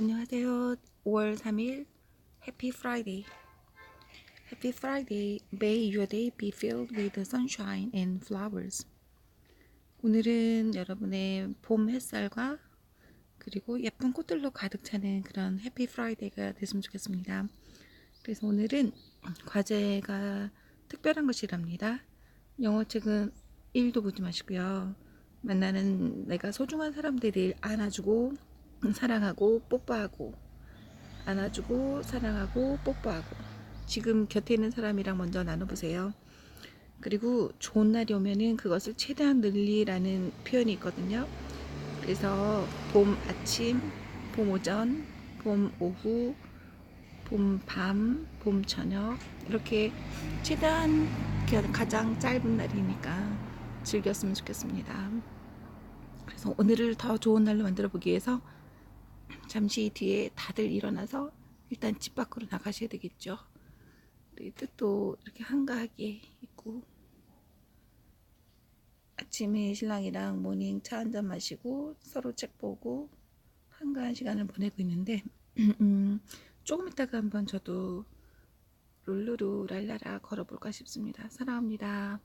안녕하세요. 5월 3일 해피 프라이데이. Happy Friday. May your day be filled with sunshine and flowers. 오늘은 여러분의 봄 햇살과 그리고 예쁜 꽃들로 가득 차는 그런 해피 프라이데이가 됐으면 좋겠습니다. 그래서 오늘은 과제가 특별한 것이랍니다. 영어책은 1도 보지 마시고요. 만나는 내가 소중한 사람들을 안아주고 사랑하고 뽀뽀하고 안아주고 사랑하고 뽀뽀하고 지금 곁에 있는 사람이랑 먼저 나눠보세요. 그리고 좋은 날이 오면은 그것을 최대한 늘리라는 표현이 있거든요. 그래서 봄 아침, 봄 오전, 봄 오후, 봄 밤, 봄 저녁 이렇게 최대한 가장 짧은 날이니까 즐겼으면 좋겠습니다. 그래서 오늘을 더 좋은 날로 만들어 보기 위해서 잠시 뒤에 다들 일어나서 일단 집 밖으로 나가셔야 되겠죠. 뜻도 이렇게 한가하게 있고 아침에 신랑이랑 모닝 차 한잔 마시고 서로 책 보고 한가한 시간을 보내고 있는데 음, 조금 있다가 한번 저도 룰루루 랄라라 걸어볼까 싶습니다. 사랑합니다.